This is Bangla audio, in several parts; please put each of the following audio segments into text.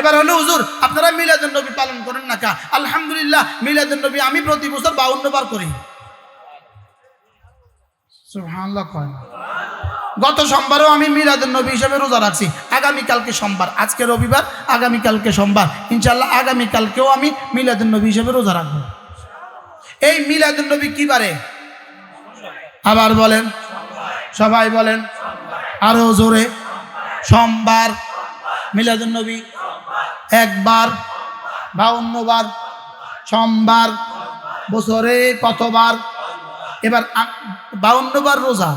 এবার হলো হুজুর আপনারা মিলাদুল নবী পালন করেন না কা? আলহামদুলিল্লাহ মিলাদুল নবী আমি প্রতি বছর বাউন্ন বার করি। গত সোমবারও আমি মিলাদুল নবী হিসেবে রোজা রাখছি। আগামীকালকে সোমবার আজকে রবিবার আগামীকালকে সোমবার। ইনশাল্লাহ আগামীকালকেও আমি মিলাদুল নবী হিসেবে রোজা রাখব। এই মিলাদুল নবী কি বারে? আবার বলেন। সবাই বলেন। আরও জোরে। সোমবার মিলাদুল নবী একবার বাউন্নবার সোমবার, বছরে কতবার, এবার বাউন্নবার রোজা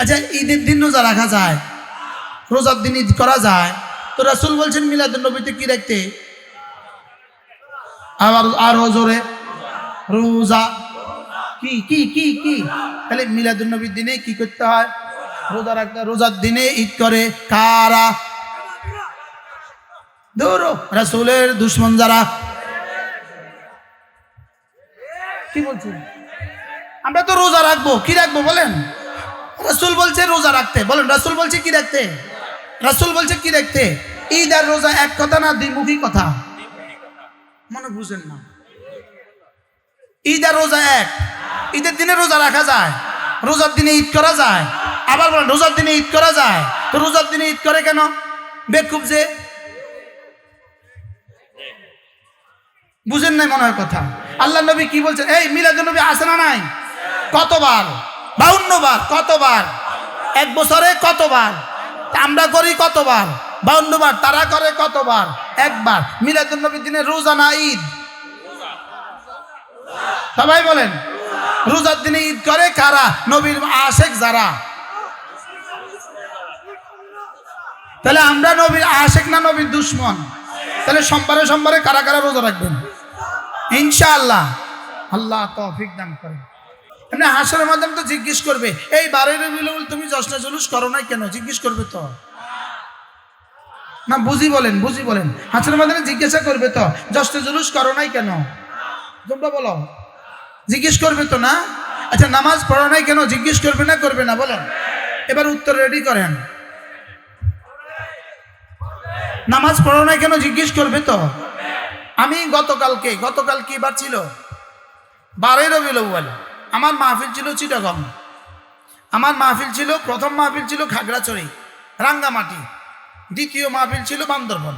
আচ্ছা ঈদের দিন রোজা রাখা যায়? রোজার দিন ঈদ করা যায়? তো রাসুল বলছেন মিলাদুল নবীতে কি রাখতে? আবার আর জোরে, রোজা। কি কি কি কি? তাহলে মিলাদুল নবীর দিনে কি করতে হয়? রোজা রাখতে রোজার দিনে ঈদ করে কারা? দৌড়ো রাসুলের দুশ্মন যারা। কি বলছেন? আমরা তো রোজা রাখব, কি রাখব বলেন? রাসুল বলছে রোজা রাখতে। বলেন, রাসুল বলছে কি রাখতে? রাসুল বলছে কি রাখতে? ঈদ আর রোজা এক কথা না দ্বিমুখী কথা? মনে বুঝেন না। ঈদ আর রোজা এক। ঈদের দিনে রোজা রাখা যায়। রোজার দিনে ঈদ করা যায়। আবার বলেন, রোজার দিনে ঈদ করা যায়। তো রোজার দিনে ঈদ করে কেন? বেকুব যে বুঝেন নাই মনে হয় কথা। আল্লাহ নবী কি বলছেন? এই মিলাদ নবী আসে না নাই? কতবার? বাউন্ন বার, কতবার? এক বছরে কতবার? আমরা করি কতবার? বাউন্ন বার, তারা করে কতবার? একবার। মিলাদ নবীর দিনে রোজা না ঈদ? সবাই বলেন। রোজার দিনে ঈদ করে কারা? নবীর আশেক যারা। তাহলে আমরা নবীর আশেক না নবীর দুশ্মন? তাহলে সোমবারে সোমবারে কারা কারা রোজা রাখবেন? ইনশাআল্লাহ। আল্লাহ তৌফিক দান করেন। এমনি হাসরের মাধ্যমে তো জিজ্ঞেস করবে, এই বারের বিলুল তুমি জশ্নে জুলুস করো না কেন? জিজ্ঞেস করবে তো। না, বুঝি বলেন বুঝি বলেন। হাসরের মাধ্যমে জিজ্ঞাসা করবে তো, জশ্নে জুলুস করো নাই কেন? তোমরা বলো। জিজ্ঞেস করবে তো না? আচ্ছা নামাজ পড়ো নাই কেন? জিজ্ঞেস করবে না করবে না, বলেন। এবার উত্তর রেডি করেন। নামাজ পড়ো নাই কেন? জিজ্ঞেস করবে তো। আমি গতকালকে, গতকাল কি বার ছিল? বারোই রবিউল আউয়াল। আমার মাহফিল ছিল চিটাগং। আমার মাহফিল ছিল, প্রথম মাহফিল ছিল খাগড়াছড়ি, রাঙ্গামাটি। দ্বিতীয় মাহফিল ছিল বান্দরবন।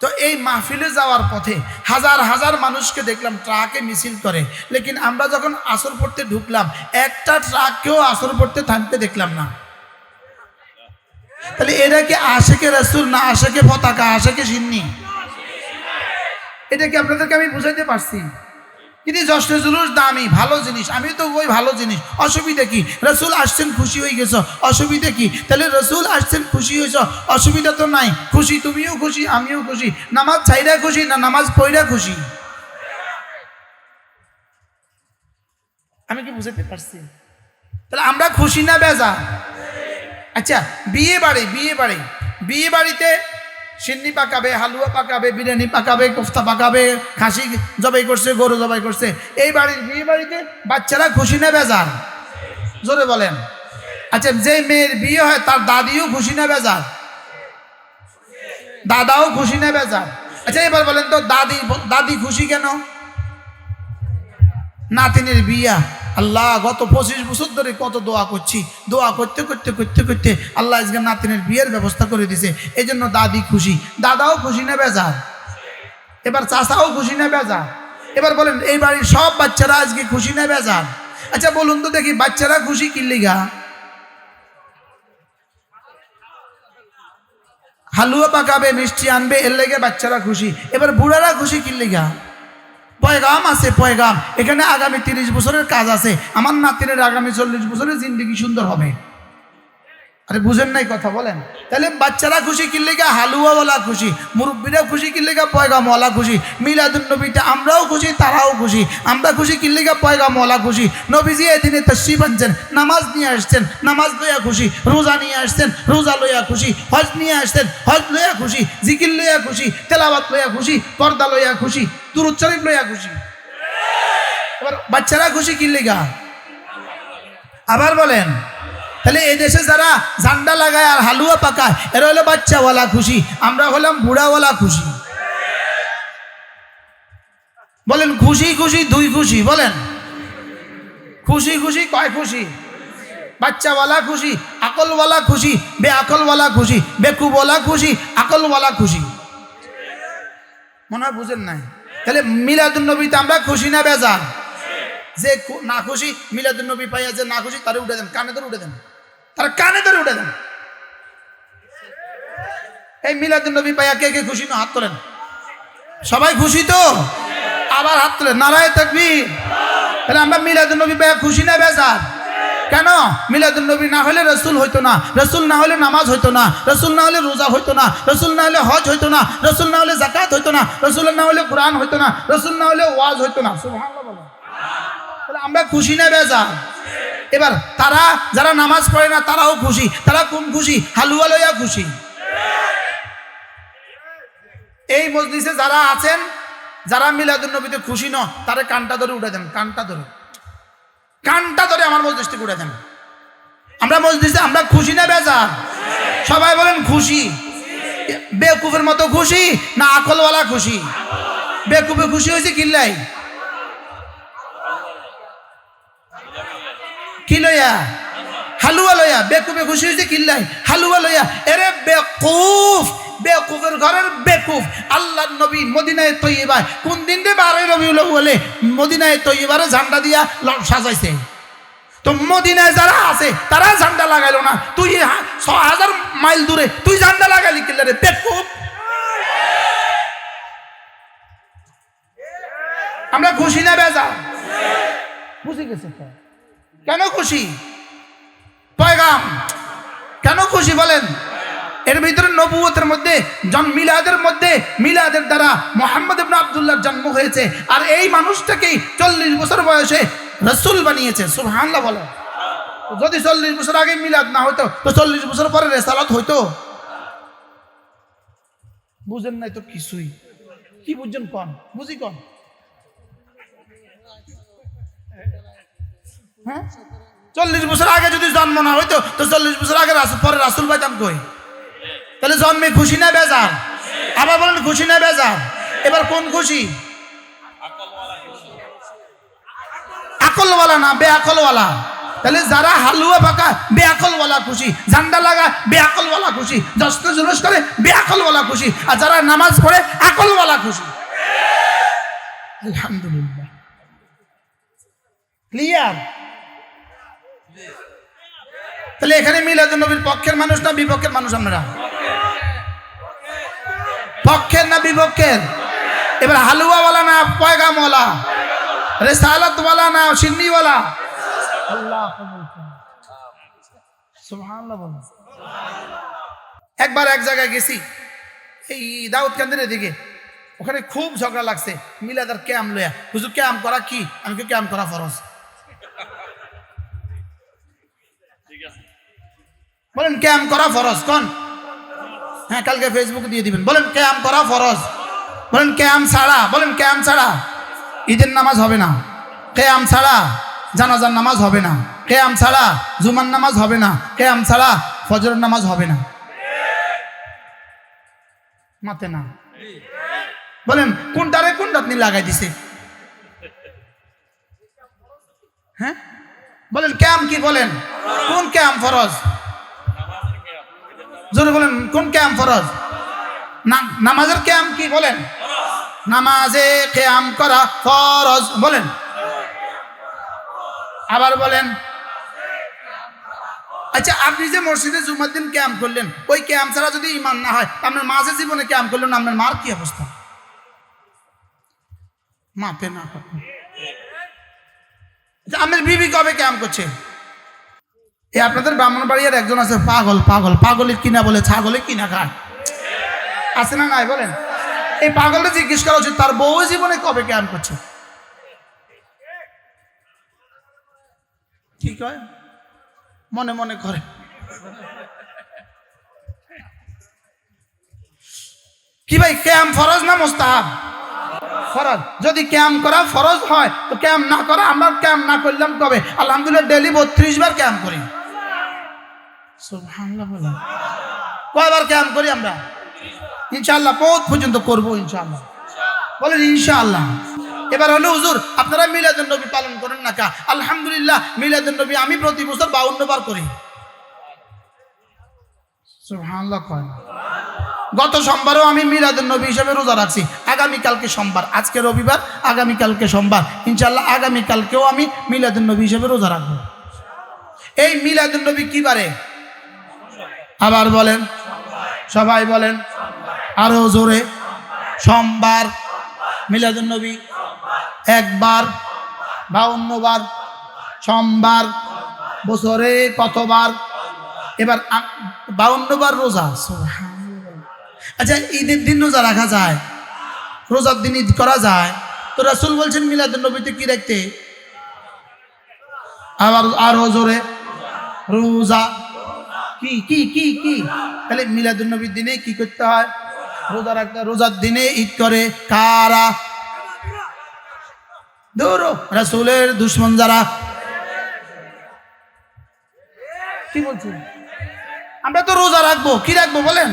তো এই মাহফিলে যাওয়ার পথে হাজার হাজার মানুষকে দেখলাম ট্রাকে মিছিল করে। লেকিন আমরা যখন আসর পড়তে ঢুকলাম, একটা ট্রাককেও আসর পড়তে থামতে দেখলাম না। তাহলে এরা কি আশেকে রাসুল না আশেকে পতাকা, আশেকে সিন্নি? এটা কি আপনাদেরকে আমি বুঝাইতে পারছি? কিন্তু জশ্নে জুলুস দামি, ভালো জিনিস। আমি তো ওই ভালো জিনিস। অসুবিধা কি? রসুল আসছেন, খুশি হয়ে গেছো। অসুবিধা কি? তাহলে রসুল আসছেন, খুশি হয়েছ। অসুবিধা তো নাই। খুশি, তুমিও খুশি, আমিও খুশি। নামাজ ছাইরা খুশি না নামাজ পইরা খুশি? আমি কি বুঝাতে পারছি? তাহলে আমরা খুশি না বেজা? আচ্ছা বিয়ে বাড়ি বিয়ে বাড়ি। বিয়ে বাড়িতে সিন্নি পাকাবে, হালুয়া পাকাবে, বিরিয়ানি পাকাবে, কোফতা পাকাবে, খাসি জবাই করছে, গরু জবাই করছে। এই বাড়ির বিয়ে বাড়িতে বাচ্চারা খুশি না বেজার? জোরে বলেন। আচ্ছা যে মেয়ের বিয়ে হয়, তার দাদিও খুশি না বেজার? দাদাও খুশি না বেজার? আচ্ছা এবার বলেন তো, দাদি দাদি খুশি কেন? নাতিনের বিয়া। আল্লাহ, গত পঁচিশ বছর ধরে কত দোয়া করছি। দোয়া করতে করতে করতে করতে আল্লাহ আজকে নাতিনের বিয়ের ব্যবস্থা করে দিছে। এই জন্য দাদি খুশি। দাদাও খুশি না বেজার? এবার চাষাও খুশি না বেজার? এবার বলেন, এই বাড়ির সব বাচ্চারা আজকে খুশি না বেজার? আচ্ছা বলুন তো দেখি, বাচ্চারা খুশি কিল্লিগা হালুয়া পাকাবে, মিষ্টি আনবে, এর লেগে বাচ্চারা খুশি। এবার বুড়ারা খুশি কিল্লিগা পয়গাম আছে, পয়গাম। এখানে আগামী তিরিশ বছরের কাজ আছে। আমার নাতিনের আগামী চল্লিশ বছরের জিন্দগি সুন্দর হবে। আরে বুঝেন নাই কথা, বলেন। তাহলে বাচ্চারা খুশি কিনলেগা হালুয়াওয়ালা খুশি মুরব্বীরা খুশি কিনলেগা পয়গামওয়ালা খুশি। মিলাদুল নবীতে আমরাও খুশি, তারাও খুশি। আমরা খুশি কিনলেগা পয়গামওয়ালা খুশি। নবীজি এদিনে তশ্রিফ আনছেন, নামাজ নিয়ে আসছেন, নামাজ লইয়া খুশি। রোজা নিয়ে আসছেন, রোজা লইয়া খুশি। হজ নিয়ে আসছেন, হজ লইয়া খুশি। জিকির লইয়া খুশি তেলাবাত লইয়া খুশি, পর্দা লইয়া খুশি। দুরুচ্চারিত লইয়া খুশি। এবার বাচ্চারা খুশি কিনলেগা আবার বলেন, তাহলে এই দেশে যারা ঝান্ডা লাগায় আর হালুয়া পাকায়, এরা হলো বাচ্চাওয়ালা খুশি, আমরা হলাম বুড়াওয়ালা খুশি। বলেন, খুশি খুশি, দুই খুশি, বলেন। খুশি খুশি, কয় খুশি? বাচ্চাওয়ালা খুশি, আকলওয়ালা খুশি, বে আকলওয়ালা খুশি বেকুবওয়ালা খুশি, আকলওয়ালা খুশি। মনে হয় বুঝেন নাই? তাহলে মিলাদুল নবীতে আমরা খুশি না বেজার? যে না খুশি মিলাদুল নবী পাইয়া যে না খুশি, তারে উঠে দেন, কানে ধরে উঠে দেন। তার কানে ধরে উঠে দেন। এই মিলাদুল নবী পাইয়া কে কে খুশি না? হাত তোলেন। সবাই খুশি তো? আবার হাত তোলেন। নারায় থাকবি তাহলে আমরা মিলাদুল নবী পাইয়া খুশি না বেজার? কেন? মিলাদুল নবী না হলে রসুল হইতো না, রসুল না হলে নামাজ হইতো না, রসুল না হলে রোজা হইতো না, রসুল না হলে হজ হইতো না, রসুল না হলে জাকাত হইতো না, রসুল না হলে কোরআন হইতো না, রসুল না হলে ওয়াজ হইতো না। আমরা খুশি না বেজা এবার তারা যারা নামাজ পড়ে না, তারাও খুশি, তারা কোন খুশি? হালুয়া লইয়া খুশি। এই মজলিসে যারা আছেন, যারা মিলাদুল নবীতে খুশি ন তারা কানটা ধরে উঠে দেন, কানটা ধরে। কানটা ধরে আমার মজলিসটি উঠে দেন। আমরা মজলিসে আমরা খুশি না বেজা সবাই বলেন খুশি। বেকুফের মতো খুশি না আকলওয়ালা খুশি? বেকুফে খুশি হয়েছে কিল্লাই? কি লইয়া? হালুয়া লইয়া। বেকুফে খুশি হয়েছে কিল্লাই? হালুয়া লইয়া। এরে বেকুফ! বেকুফের ঘরের বেকুফ। আল্লাহ নবী মদিনায় তৈবায় কোন দিন রে বারে রবি বলে মদিনায় তৈবারে ঝান্ডা দিয়া সাজাইছে? তো মদিনায় যারা আছে, তারা ঝান্ডা লাগাইলো না। তুই ছ হাজার মাইল দূরে তুই ঝান্ডা লাগাইলি কিল্লা রে? বেকুফ। আমরা খুশি না বেজা বুঝে গেছে কেন খুশি? পয়গাম। কেন খুশি বলেন? এর ভিতরে নবুয়তের মধ্যে, জন মিলাদের মধ্যে, মিলাদের দ্বারা মোহাম্মদ ইবনে আব্দুল্লাহর জন্ম হয়েছে। আর এই মানুষটাকেই চল্লিশ বছর বয়সে রসুল বানিয়েছে। সুবহানাল্লাহ বলে। যদি চল্লিশ বছর আগে মিলাদ না হতো, তো চল্লিশ বছর পরে রেসালাত হইতো। বুঝেন নাই তো কিছুই। কি বুঝছেন কন? বুঝি কন? হ্যাঁ? চল্লিশ বছর আগে যদি জন্ম না হইতো, তো চল্লিশ বছর আগে পরে রাসুল পাইতাম কই? তাহলে জন্মে খুশি না বেজার? আবার বলেন, খুশি না বেজার? এবার কোন খুশি? আকলওয়ালা না বে আকলওয়ালা তাহলে যারা হালুয়া পাকা বে আকলওয়ালা খুশি। ঝান্ডা লাগা বে আকলওয়ালা খুশি। জস্ত জুলুস করে বে আকলওয়ালা খুশি। আর যারা নামাজ পড়ে, আকলওয়ালা খুশি। আলহামদুলিল্লাহ। ক্লিয়ার তাহলে এখানে মিলাদুল নবীর পক্ষের মানুষ না বিপক্ষের মানুষ আমরা পক্ষের না বিপক্ষের? এবার হালুয়াওয়ালা না পয়গামওয়ালা? রেসালাতওয়ালা না সিন্নিওয়ালা? আল্লাহ। একবার এক জায়গায় গেছি, এই দাউদ কান্দের দিকে। ওখানে খুব ঝগড়া লাগছে মিলাদার ক্যাম লয়া হুজুর, ক্যাম করা কি? আমি কি ক্যাম করা ফরজ। বলেন, ক্যাম করা ফরজ, কোন? হ্যাঁ কালকে ফেসবুকে দিয়ে দিবেন। বলেন ক্যাম করা ফরজ। বলেন ক্যাম ছাড়া। বলেন ক্যাম ছাড়া। ঈদের নামাজ হবে না। কেয়াম ছাড়া। জানাজার নামাজ হবে না। কেয়াম ছাড়া। জুমার নামাজ হবে না। কেয়াম ছাড়া। ফজরের নামাজ হবে না। মাতে না। বলেন কোনটারে কোনটা আপনি লাগাই দিছে? হ্যাঁ? বলেন ক্যাম কি বলেন? কোন ক্যাম ফরজ? জোরে বলেন কোন ক্যাম ফরজ? নামাজের ক্যাম কি বলেন? নামাজে ক্যাম করা ফরজ বলেন। আবার বলেন আচ্ছা আপনি যে মসজিদে জুমার দিন ক্যাম্প করলেন ওই ক্যাম্প ছাড়া যদি ইমান না হয় আপনার মাঝে জীবনে ক্যাম্প করলেন আপনার মার কি অবস্থা? মাপে না। আচ্ছা, আপনার বিবি কবে ক্যাম্প করছে? এ আপনাদের ব্রাহ্মণবাড়িয়ার একজন আছে, পাগল পাগল, পাগলের কিনা বলে ছাগলে কিনা খায়। আছে না নাই বলেন? এই পাগলটা জিজ্ঞেস করা উচিত, তার বউ জীবনে কবে ক্যাম্প করছে? ঠিক হয় মনে মনে করে। কি ভাই, ক্যাম ফরজ না মোস্তাহাব? ফরজ। যদি ক্যাম করা ফরজ হয়, তো ক্যাম না করা, আমরা ক্যাম না করলাম কবে? আলহামদুলিল্লাহ ডেলি বত্রিশ বার ক্যাম করি। কয়বার ক্যাম্প করি আমরা? বহুত পর্যন্ত করব বলেন এবার হলো হুজুর, আপনারা নবী পালন করেন না কা? আলহামদুলিল্লাহ নবী আমি প্রতি বছর বাউন্ন বার করি। গত সোমবারও আমি মিলাদুন নবী হিসেবে রোজা রাখছি। আগামীকালকে সোমবার, আজকে রবিবার আগামীকালকে সোমবার। ইনশাল্লাহ আগামীকালকেও আমি মিলাদুন নবী হিসেবে রোজা রাখব। এই মিলাদুন নবী কি বারে? আবার বলেন, সবাই বলেন, আরও জোরে, সোমবার, মিলাদুন নবী, একবার, বাউন্নবার, সোমবার, বছরে কতবার? এবার বাউন্নবার রোজা আচ্ছা ঈদের দিন রোজা রাখা যায়? রোজার দিন ঈদ করা যায়? তো রাসুল বলছেন মিলাদুন নবীতে কি রাখতে? আবার আরও জোরে, রোজা কি কি কি কি? তাহলে মিলাদুন নবীর দিনে কি করতে হয়? রোজা রাখতে, রোজার দিনে ঈদ করে কারা? দৌড়ো রাসুলের দুশ্মন যারা। কি বলছি আমরা তো রোজা রাখব, কি রাখব বলেন?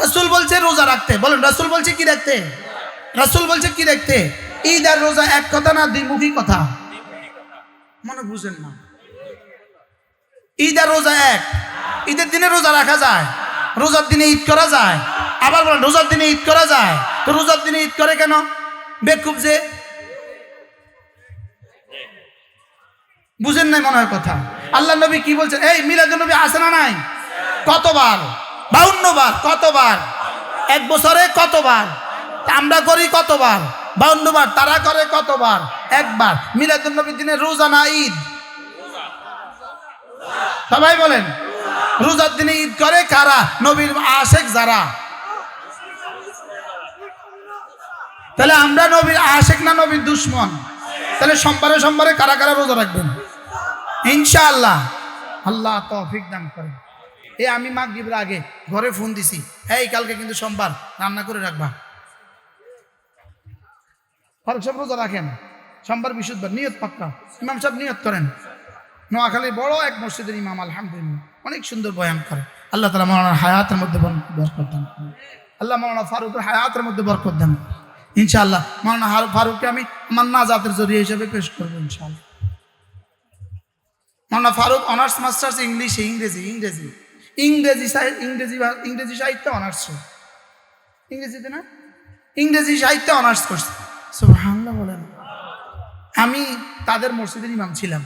রাসুল বলছে রোজা রাখতে। বলেন, রাসুল বলছে কি রাখতে? রাসুল বলছে কি রাখতে? ঈদ আর রোজা এক কথা না, দ্বিমুখী কথা? মনে বুঝেন না। ঈদ আর রোজা এক। ঈদের দিনে রোজা রাখা যায়, রোজার দিনে ঈদ করা যায়, আবার বলেন রোজার দিনে ঈদ করা যায়, তো রোজার দিনে ঈদ করে কেন? বেকুব যে বুঝেন নাই মনে হয় কথা। আল্লাহ নবী কি বলছেন? এই মিলাদ নবী আসে না নাই? কতবার? বাউন্ন বার কতবার? এক বছরে কতবার? আমরা করি কতবার? বাউন্ন বার তারা করে কতবার? একবার। মিলাদ নবীর দিনে রোজা না ঈদ? সবাই বলেন। রোজার দিনে ঈদ করে কারা? নবীর আশেক যারা। তাহলে আমরা নবীর আশেক না নবীর দুশ্মন? তাহলে সোমবারে সোমবারে কারা কারা রোজা রাখবেন? ইনশাআল্লাহ। আল্লাহ তৌফিক দান করেন। এই আমি মাগরিবের আগে ঘরে ফোন দিছি। এই, কালকে কিন্তু সোমবার। রান্না করে রাখবা। ফারুক সাহেব রোজা রাখেন। সোমবার বিশুদ্ধবার নিয়ত পাক্কা। ইমাম সাহেব নিয়ত করেন। নোয়াখালীর বড় এক মসজিদের ইমাম, আলহামদুলিল্লাহ। অনেক সুন্দর বয়ান করে। আল্লাহ তালা মৌলানা হায়াতের মধ্যে বর- বরকত দান আল্লাহ মৌলানা ফারুকের হায়াতের মধ্যে বরকত দান। ইনশাআল্লাহ মৌলানা ফারুককে আমি আমার নাজাতের জরিয়ে হিসেবে পেশ করব ইনশাআল্লাহ। মৌলানা ফারুক অনার্স মাস্টার্স ইংলিশে, ইংরেজি ইংরেজি। ইংরেজি ইংরেজি ইংরেজি সাহিত্যে অনার্স ইংরেজিতে না? ইংরেজি সাহিত্যে অনার্স করছে। সুবহানাল্লাহ বলেন। আমি তাদের মসজিদের ইমাম ছিলাম।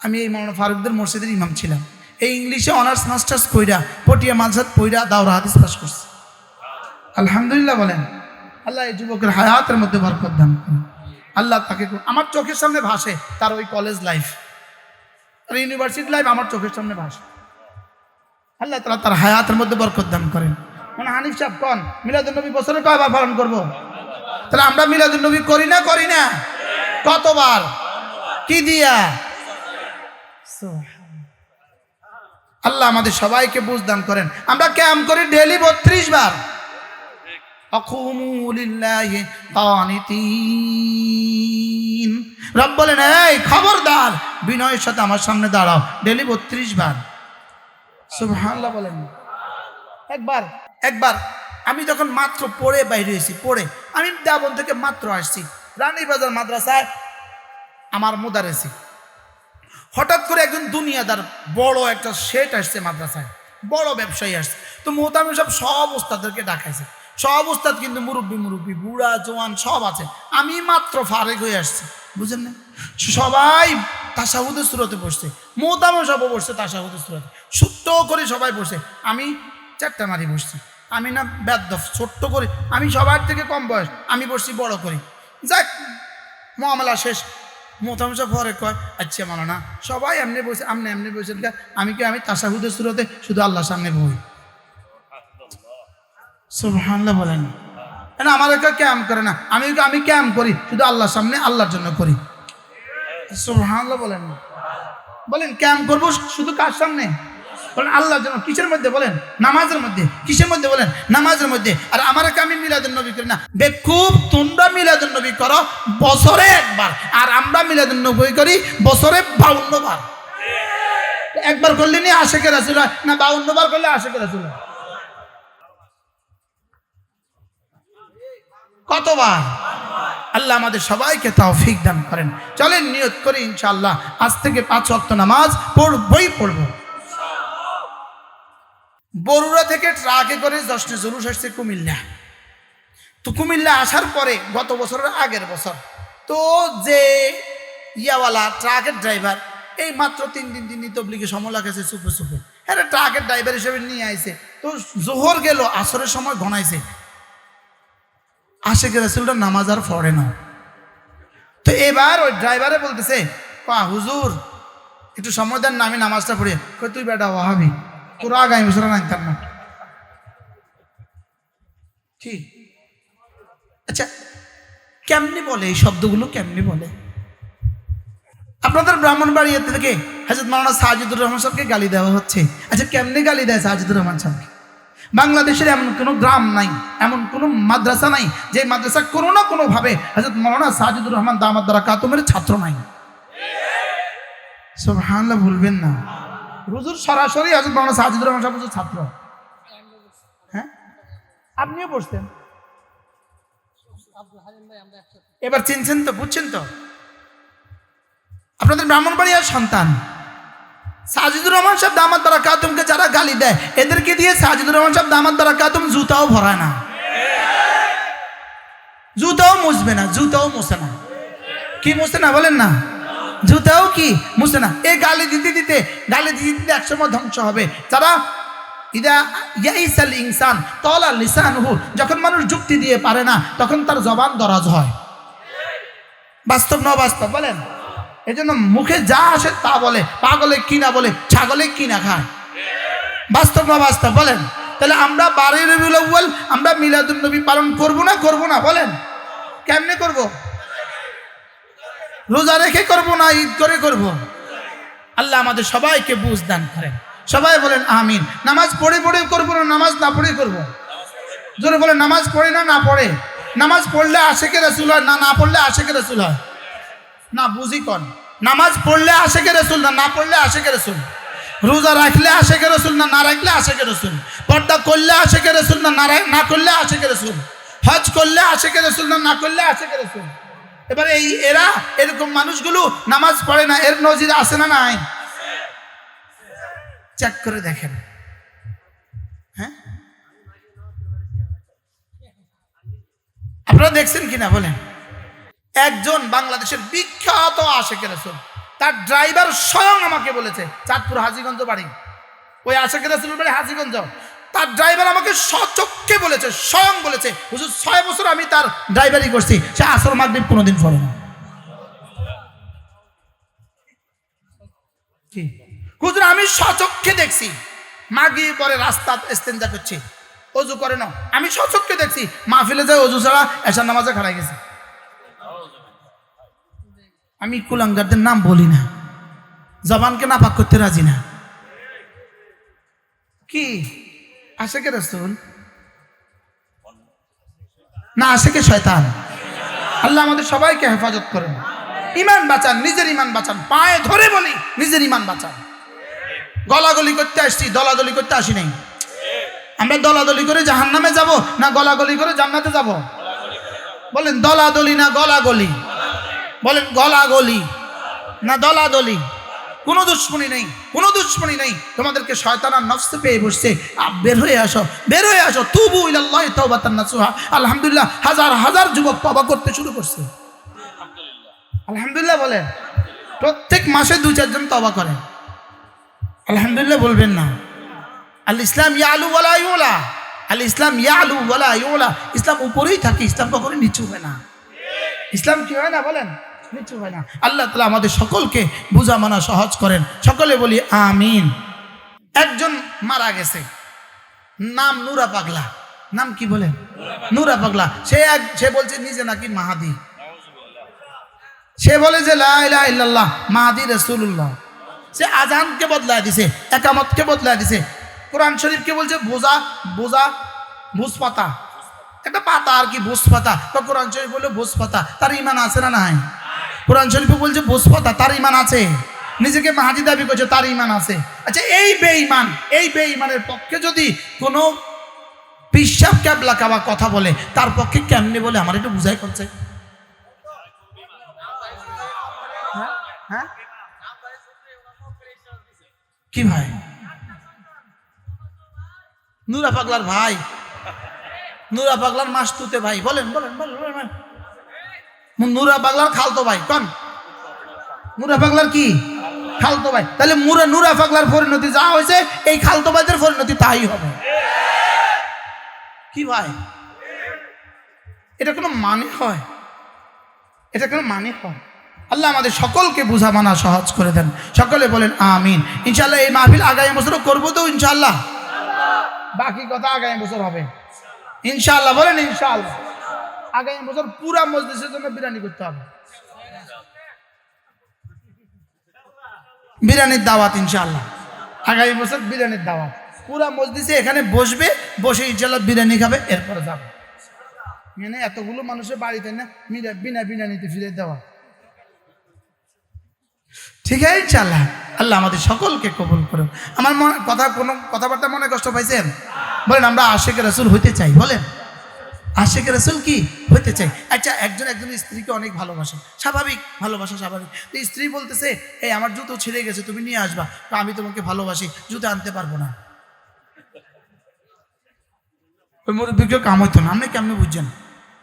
আমি এই মৌলানা ফারুকদের মসজিদের ইমাম ছিলাম। এই ইংলিশে অনার্স মাস্টার্স কইরা, পটিয়া মাঝাত পইরা দাওরা হাদিস পাস করছে। আলহামদুলিল্লাহ বলেন, আল্লাহ এই যুবকের হায়াতের মধ্যে বরকত দান আল্লাহ তাকে আমার চোখের সামনে ভাসে তার ওই কলেজ লাইফ আর ইউনিভার্সিটি লাইফ আমার চোখের সামনে ভাসে। আল্লাহ তালা তার হায়াতের মধ্যে বরকত দান করেন। মানে হানিফ সাহেব কন মিলাদুল নবী বছরে কয়বার পালন করব? তাহলে আমরা মিলাদুল নবী করি না করি না? কতবার? কি দিয়া? আল্লাহ আমাদের সবাইকে বুঝদান করেন। আমরা ক্যাম্প করি ডেলি বত্রিশ বার। রব বলেন, এই খবরদার, বিনয়ের সাথে আমার সামনে দাঁড়াও ডেলি বত্রিশ বার। সুবহানাল্লাহ বলেন। একবার একবার। আমি যখন মাত্র পড়ে বাইরে এসেছি, পড়ে, আমি দাবন থেকে মাত্র আসছি। রানীবাজার মাদ্রাসায় আমার মোদারেছি হঠাৎ করে একজন দুনিয়াদার বড় একটা সেট আসছে মাদ্রাসায়, বড় ব্যবসায়ী আসছে। তো মোহতামি সব সব ওস্তাদেরকে ডাকাইছে। সব ওস্তাদ কিন্তু মুরব্বী মুরব্বী, বুড়া, জোয়ান সব আছে। আমি মাত্র ফারেক হয়ে আসছি, বুঝেন না সবাই তাসাহুদের সুরতে বসছে। মোহতামে সব বসছে তাসাহুদের সুরতে। ছোট্ট করে সবাই বসে আমি চারটা মারি বসছি। আমি না ব্যাধ ছোট্ট করে। আমি সবার থেকে কম বয়স। আমি বসছি বড় করি। যাক মামলা শেষ। মোটামুটি পরে কয় আচ্ছা মানো না সবাই এমনি বসে, আমনে এমনি বসে। আমি কি আমি তাসাহুদের সুরতে? শুধু আল্লাহর সামনে বই। সুবহানাল্লাহ বলেন। না আমার কেউ ক্যাম্প করে না? আমি আমি ক্যাম্প করি, শুধু আল্লাহর সামনে, আল্লাহর জন্য করি। সুবহানাল্লাহ বলেন। বলেন ক্যাম্প করব শুধু কার সামনে? বলেন আল্লাহর জন্য কিসের মধ্যে বলেন? নামাজের মধ্যে। কিসের মধ্যে বলেন? নামাজের মধ্যে। আর আমার আমি মিলাদুল নবী করি না। বেকুব তোমরা মিলাদুল নবী করো, বছরে একবার। আর আমরা মিলাদুল নবী করি, বছরে বাউন্ন বার। একবার করলে নিয়ে আশেকে রাসুল হয়। না, বাউন্ন বার করলে আশেকে রাসুল হয়। কতবার? আল্লাহ আমাদের সবাইকে তৌফিক দান করেন। চলেন নিয়ত করি, ইনশাআল্লাহ। আজ থেকে পাঁচ ওয়াক্ত নামাজ পড়বই পড়ব। বরুড়া থেকে ট্রাকে করে দশটি জরুর আসছে কুমিল্লা। তো কুমিল্লা আসার পরে গত বছরের আগের বছর, তো যে ইয়াওয়ালা ট্রাকের ড্রাইভার, এই মাত্র তিন দিন, তিন তবলিগে সময় লাগাইছে চুপে চুপে। হ্যাঁ ট্রাকের ড্রাইভার হিসেবে নিয়ে আইছে। তো জোহর গেল, আসরের সময় ঘনাইছে আশেখ রাসুলটা নামাজ আর পড়ে না। তো এবার ওই ড্রাইভারে বলতেছে পা হুজুর, একটু সময় দেন না, আমি নামাজটা পড়ি। তুই বেটা ওহাবি তোর আগামী বছর নাইতাম না। কি? আচ্ছা কেমনি বলে এই শব্দগুলো? কেমনি বলে? আপনাদের ব্রাহ্মণবাড়িয়া থেকে হাজরত মাওলানা সাজিদুর রহমান সাহেবকে গালি দেওয়া হচ্ছে। আচ্ছা কেমনি গালি দেয় সাজিদুর রহমান সাহেবকে? বাংলাদেশের এমন কোনো গ্রাম নাই এমন কোনো মাদ্রাসা নাই যে মাদ্রাসা কোনো না কোনোভাবে হাজরত মাওলানা সাজিদুর রহমান দামাদ দ্বারা কাতুমের ছাত্র নাই। সব হানলা ভুলবেন না। হুজুর সরাসরি হাজরত মাওলানা সাজিদুর রহমান সাহেব হুজুর ছাত্র। হ্যাঁ? আপনিও বসতেন। এবার চিনছেন তো, বুঝছেন তো? আপনাদের ব্রাহ্মণবাড়িয়ার সন্তান। সাজিদুর রহমান সাহেব দামাত দ্বারা কাতুমকে যারা গালি দেয়, এদেরকে দিয়ে সাজিদুর রহমান সাহেব দামাত দ্বারা কাতুম জুতাও ভরায় না। জুতাও মুছবে না, জুতাও মুছে না। কি মুছে না বলেন না? জুতাও কি? মুছে না। এই গালি দিতে দিতে, গালি দিতে দিতে একসময় ধ্বংস হবে। যারা ইদা ইয়াইসাল ইনসান, তলা লিসানহু। যখন মানুষ যুক্তি দিয়ে পারে না, তখন তার জবান দরাজ হয়। বাস্তব না বাস্তব বলেন? এই জন্য মুখে যা আসে তা বলে। পাগলে কি না বলে, ছাগলে কি না খায়? বাস্তব না বাস্তব বলেন? তাহলে আমরা বারোই রবিউল আমরা মিলাদুল নবী পালন করব না করব না, বলেন? কেমনে করব? রোজা রেখে করব না, ঈদ করে করব? আল্লাহ আমাদের সবাইকে বুঝ দান করেন। সবাই বলেন, আমিন। নামাজ পড়ে পড়ে করব না, নামাজ না পড়ে করব? জোরে বলে নামাজ পড়ে না না পড়ে? নামাজ পড়লে আসে আশেকে রসুল হয়, না না পড়লে আসে আশেকে রসুল হয়? না, বুঝি কন। নামাজ পড়লে আসে আশেকে রসুল না না পড়লে আসে আশেকে রসুল? রোজা রাখলে আসে আশেকে রসুল না না রাখলে আসে আশেকে রসুল? পর্দা করলে আসে আশেকে রসুল না না করলে আশেকে রসুল? হজ করলে আসে আশেকে রসুল না না করলে আশেকে রসুল? এবার এই এরা, এরকম মানুষগুলো নামাজ পড়ে না, এর নজির আসে না নাই? চেক করে দেখেন। হ্যাঁ? আপনারা দেখছেন কিনা বলেন? একজন বাংলাদেশের বিখ্যাত আশেকের রসুল, তার ড্রাইভার স্বয়ং আমাকে বলেছে, চাঁদপুর হাজিগঞ্জ বাড়ি। ওই আশেকের রসুল বাড়ি হাজিগঞ্জ। তার ড্রাইভার আমাকে সচক্ষে বলেছে, স্বয়ং বলেছে, হুজুর, ছয় বছর আমি তার ড্রাইভারি করছি, সে আসর মাগরিব কোনোদিন পড়ে না। হুজুর, আমি সচক্ষে দেখছি মাগি পরে রাস্তা এস্তেঞ্জা করছি, অজু করে না। আমি সচক্ষে দেখছি, মাহফিলে যায় অজু ছাড়া এসার নামাজে খাড়াই গেছে। আমি কুলাঙ্গারদের নাম বলি না, জবানকে নাপাক করতে রাজি না। কি? আশেকে রসুল? না আশেকে শয়তান? আল্লাহ আমাদের সবাইকে হেফাজত করেন। ইমান বাঁচান, নিজের ইমান বাঁচান, পায়ে ধরে বলি, নিজের ইমান বাঁচান। গলাগলি করতে আসছি, দলাদলি করতে আসি নাই। আমরা দলাদলি করে জাহান নামে যাব না গলাগলি করে জান্নাতে যাব? বলেন, দলাদলি না গলাগলি? বলেন, গলাগলি না দলাদলি? কোনো দুশ্মনী নেই, কোনো দুশ্মনী নেই। তোমাদেরকে শয়তানা নফস পেয়ে বসছে। বের হয়ে আসো, বের হয়ে আসো। তুবু ইলাল্লাহ তাওবাতান নাসুহা। আলহামদুলিল্লাহ, হাজার হাজার যুবক তবা করতে শুরু করছে। আলহামদুলিল্লাহ বলেন। প্রত্যেক মাসে দু চারজন তবা করে। আলহামদুলিল্লাহ বলবেন না। আল ইসলাম ইয়ালু ওয়ালা ইউলা। আল ইসলাম ইয়ালু ওয়ালা ইউলা। ইসলাম উপরেই থাকে, ইসলাম কখনো নিচু হয় না। ইসলাম কি হয় না বলেন? নিচু হয় না। আল্লাহ তালা আমাদের সকলকে বুঝা মানা সহজ করেন। সকলে বলি, আমিন। একজন মারা গেছে। নাম নুরা পাগলা। নাম কি বলেন নুরা পাগলা। সে এক, সে বলছে, নিজে নাকি মাহাদি। সে বলে যে, লা ইলাহা ইল্লাল্লাহ, মাহাদি রসুল্লাহ সে আজানকে বদলায় দিছে, একামতকে বদলায় দিছে। কোরআন শরীফকে বলছে, বোঝা বোঝা ভুজ পাতা একটা পাতা আর কি ভুজ পাতা বা কোরআন শরীফ বললে ভুজ পাতা তার ইমান আছে না নাই? কোরআন শরীফে বলছে ভুজ তার ইমান আছে। নিজেকে মাহাজি দাবি করছে তার ইমান আছে। আচ্ছা এই বেঈমান এই বেঈমানের পক্ষে যদি কোনো পিসাব ক্যাবলা কাবা কথা বলে তার পক্ষে কেমনি বলে? আমার একটু বুঝাই করছে। হ্যাঁ? হ্যাঁ? কি ভাই? নুরা পাগলার ভাই। নুরা পাগলার মাসতুতে ভাই। বলেন বলেন বলেন বলেন, বলেন। নুরা পাগলার খালতো ভাই, কন। নুরা পাগলার কি? খালতো ভাই। তাহলে মুরা নুরা পাগলার পরিণতি যা হয়েছে, এই খালতো ভাইদের পরিণতি তাই হবে। কি ভাই? এটা কোনো মানে হয়? এটা কোনো মানে হয়? আল্লাহ আমাদের সকলকে বুঝা মানা সহজ করে দেন। সকলে বলেন, আমিন। ইনশাল্লাহ এই মাহফিল আগামী বছরও করব তো ইনশাল্লাহ বাকি কথা আগামী বছর হবে। ইনশাল্লাহ বলেন ইনশাল্লাহ আগামী বছর পুরা মসজিদের জন্য বিরিয়ানি করতে হবে। বিরিয়ানির দাওয়াত ইনশাল্লাহ আগামী বছর বিরিয়ানির দাওয়াত। পুরা মসজিদে এখানে বসবে, বসে ইনশাল্লাহ বিরিয়ানি খাবে, এরপরে যাবে। মানে এতগুলো মানুষের বাড়িতে না, বিনা বিরিয়ানিতে ফিরে দেওয়া। ঠিক আছে ইনশাল্লাহ আল্লাহ আমাদের সকলকে কবুল করুন আমার মনে কথা কোনো কথাবার্তা মনে কষ্ট পাইছেন? বলেন, আমরা আশেখ রসুল হইতে চাই, বলেন। আশেখ রসুল কি হইতে চাই আচ্ছা একজন একজন স্ত্রীকে অনেক ভালোবাসে। স্বাভাবিক, ভালোবাসা স্বাভাবিক। তো স্ত্রী বলতেছে, এই, আমার জুতো ছিঁড়ে গেছে, তুমি নিয়ে আসবা। তো আমি তোমাকে ভালোবাসি, জুতো আনতে পারব না। ওই মুরব্বীকে কাম হইতো না। আপনি কেমনি বুঝছেন?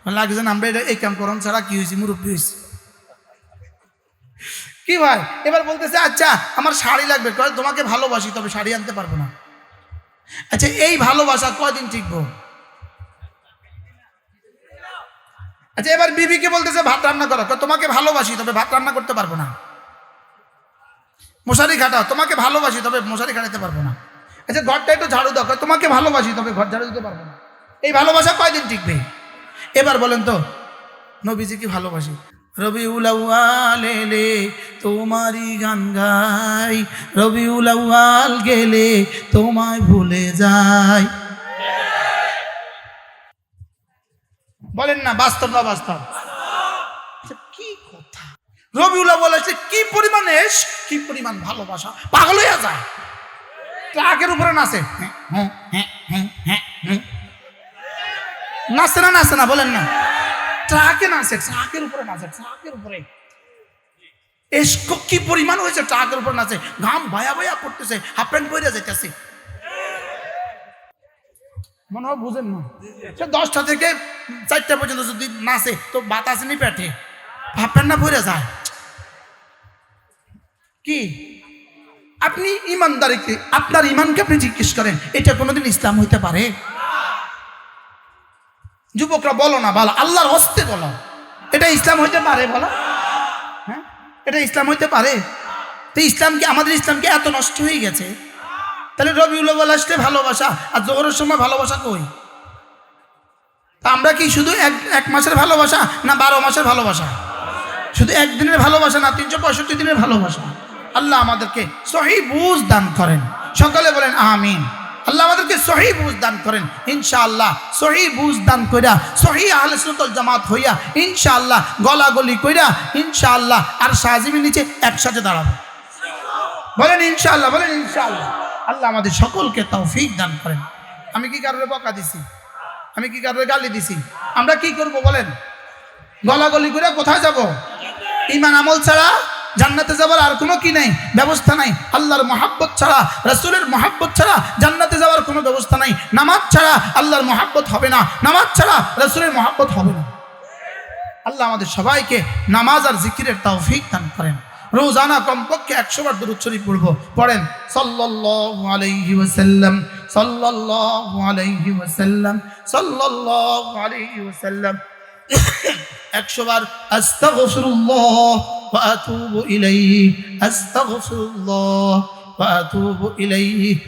লাগছে না আমরা এটা এই কাম করন ছাড়া কি হয়েছি মুরব্বী হয়েছি কি ভাই? এবার বলতেছে আচ্ছা আমার শাড়ি লাগবে। তোমাকে ভালোবাসি, তবে শাড়ি আনতে পারব না। আচ্ছা এই ভালোবাসা কয়দিন টিকবো? আচ্ছা এবার বিবিকে বলতেছে, ভাত রান্না করো। তোমাকে ভালোবাসি, তবে ভাত রান্না করতে পারব না। মশারি খাটাও, তোমাকে ভালোবাসি, তবে মশারি খাটাতে পারব না। আচ্ছা ঘরটা একটু ঝাড়ু দাও তোমাকে ভালোবাসি, তবে ঘর ঝাড়ু দিতে পারব না। এই ভালোবাসা কয়দিন টিকবে? এবার বলেন তো নবীজিকে ভালোবাসি? রবি উলাউলে তোমারই গান গাই রবি গেলে তোমায় ভুলে যাই। বলেন না বাস্তব না বাস্তব। আচ্ছা, কি কথা? রবিউল্লাহ বলেছে কি পরিমাণ এস কি পরিমাণ ভালোবাসা? পাগল হইয়া যায়। ট্রাকের উপরে নাচে। হ্যাঁ, হ্যাঁ, হ্যাঁ। নাচে না নাচে না বলেন না। ট্রাকে নাচে ট্রাকের উপরে নাচে ট্রাকের উপরে। এস কি পরিমাণ হয়েছে ট্রাকের উপরে নাচে? ঘাম ভয়া ভয়া পড়তেছে হাফ প্যান্ট পরে যাইতেছে। মনে হয় বুঝেন না। সে দশটা থেকে চারটা পর্যন্ত যদি নাচে, তো বাতাস নি পেটে। প্যান্ট না ভরে যায়। কি? আপনি ইমানদারিকে, আপনার ইমানকে আপনি জিজ্ঞেস করেন, এটা কোনোদিন ইসলাম হইতে পারে? যুবকরা বলো না, বলো। আল্লাহর হস্তে বলো। এটা ইসলাম হইতে পারে, বলো। হ্যাঁ? এটা ইসলাম হইতে পারে? তো ইসলাম কি, আমাদের ইসলামকে এত নষ্ট হয়ে গেছে? তাহলে রবিউল আউ্বাল ভালোবাসা, আর জোহরের সময় ভালোবাসা কই? তা আমরা কি শুধু এক এক মাসের ভালোবাসা, না বারো মাসের ভালোবাসা? শুধু একদিনের ভালোবাসা না, তিনশো পঁয়ষট্টি দিনের ভালোবাসা? আল্লাহ আমাদেরকে সহি বুঝ দান করেন। সকালে বলেন, আমিন। আল্লাহ আমাদেরকে সহি বুঝ দান করেন। ইনশাআল্লাহ সহি বুঝ দান কইরা, সহি আহলে সুন্নাত জামাত হইয়া, ইনশাআল্লাহ গলাগলি কইরা, ইনশাআল্লাহ আর সাজিমের নিচে একসাথে দাঁড়াবো। বলেন, ইনশাআল্লাহ বলেন, ইনশাআল্লাহ। আল্লাহ আমাদের সকলকে তৌফিক দান করেন। আমি কি কারোর বকা দিছি? আমি কি কারোর গালি দিছি? আমরা কি করব বলেন? গলাগলি করে কোথায় যাব? ইমান আমল ছাড়া জান্নাতে যাবার আর কোনো কি নাই, ব্যবস্থা নাই। আল্লাহর মহাব্বত ছাড়া, রসুলের মহাব্বত ছাড়া জান্নাতে যাওয়ার কোনো ব্যবস্থা নাই। নামাজ ছাড়া আল্লাহর মহাব্বত হবে না। নামাজ ছাড়া রসুলের মহাব্বত হবে না। আল্লাহ আমাদের সবাইকে নামাজ আর জিকিরের তৌফিক দান করেন। রোজানা কমপক্ষে একশো বার দূর শরীফ পড়ব। পড়েন, সাল্লাল্লাহু আলাইহি ওয়াসাল্লাম, সাল্লাল্লাহু আলাইহি ওয়াসাল্লাম, সাল্লাল্লাহু আলাইহি ওয়াসাল্লাম। একশো বার আস্তাগফিরুল্লাহ ওয়া আতুবু ইলাইহি, আস্তাগফিরুল্লাহ ওয়া আতুবু ইলাইহি।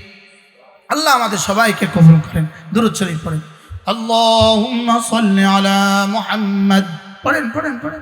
আল্লাহ আমাদের সবাইকে কবুল করেন দূরত শরীফ পড়েন। আল্লাহুম্মা সাল্লি আলা মুহাম্মদ। পড়েন পড়েন পড়েন।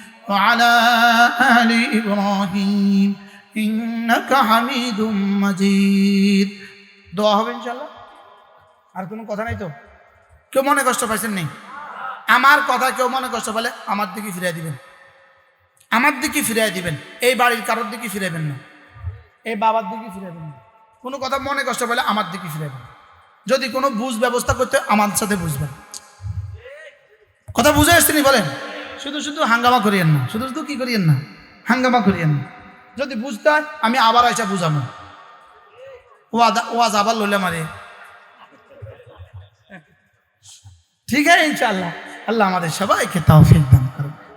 وعلى آل إبراهيم إنك حميد مجيد দোয়া হবে ইনশাল্লাহ আর কোনো কথা নাই তো কেউ মনে কষ্ট পাইছেন নেই আমার কথা কেউ মনে কষ্ট পেলে আমার দিকে ফিরিয়ে দিবেন আমার দিকে ফিরিয়ে দিবেন এই বাড়ির কারোর দিকে ফিরাইবেন না এই বাবার দিকে ফিরাইবেন না কোনো কথা মনে কষ্ট পেলে আমার দিকে ফিরাইবেন যদি কোনো বুঝ ব্যবস্থা করতে আমার সাথে বুঝবেন কথা বুঝে আসছেনি বলেন শুধু শুধু হাঙ্গামা করিয়েন না। শুধু শুধু কি করিয়েন না? হাঙ্গামা করিয়েন না। যদি বুঝতে হয় আমি আবার আইসা বুঝাবো। ওয়াজ আবার লইলে মারে। ঠিক আছে ইনশাল্লাহ আল্লাহ আমাদের সবাইকে তাও দেন।